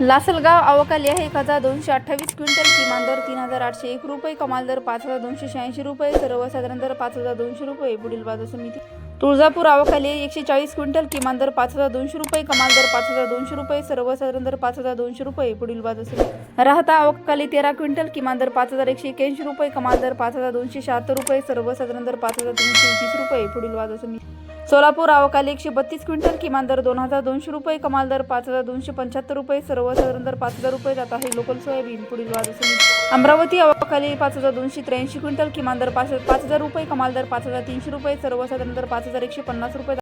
लासलगाव अवकाली आहे. एक हजार दोनशे अठ्ठावीस क्विंटल किमान दर तीन हजार आठशे एक रुपये कमाल दर पाच हजार दोनशे शहाऐंशी रुपये सर्वसाधारण दर पाच हजार दोनशे रुपये पुढील बाजार समिती. तुळजापूर अवकाली एकशे चाळीस क्विंटल किमान दर पाच हजार दोनशे रुपये कमाल दर पाच हजार दोनशे रुपये सर्वसाधारण दर पाच हजार दोनशे रुपये पुढील बाजार समिती. राहता अवकाली तेरा क्विंटल किमान दर पाच हजार एकशे एक्याऐंशी रुपये कमाल दर पाच हजार दोनशे शहात्तर रुपये सर्वसाधारण दर पाच हजार दोनशे तीस रुपये पुढील बाजार समिती. सोलापूर अवकाली एकशे बत्तीस क्विंटल किमान दर दोन हजार दोनशे रुपये कमाल दर पाच हजार दोनशे पंच्याहत्तर रुपये सर्वसाधारण दर पाच हजार रुपये जात आहे लोकल सोयाबीन पुढील बाजार अमरावती अवकाली पाच हजार दोनशे त्र्याऐंशी क्विंटल किमान दर पाच पाच हजार रुपये कमाल दर पाच हजार तीनशे रुपये सर्वसाधारण दर पाच हजार एकशे पन्नास रुपये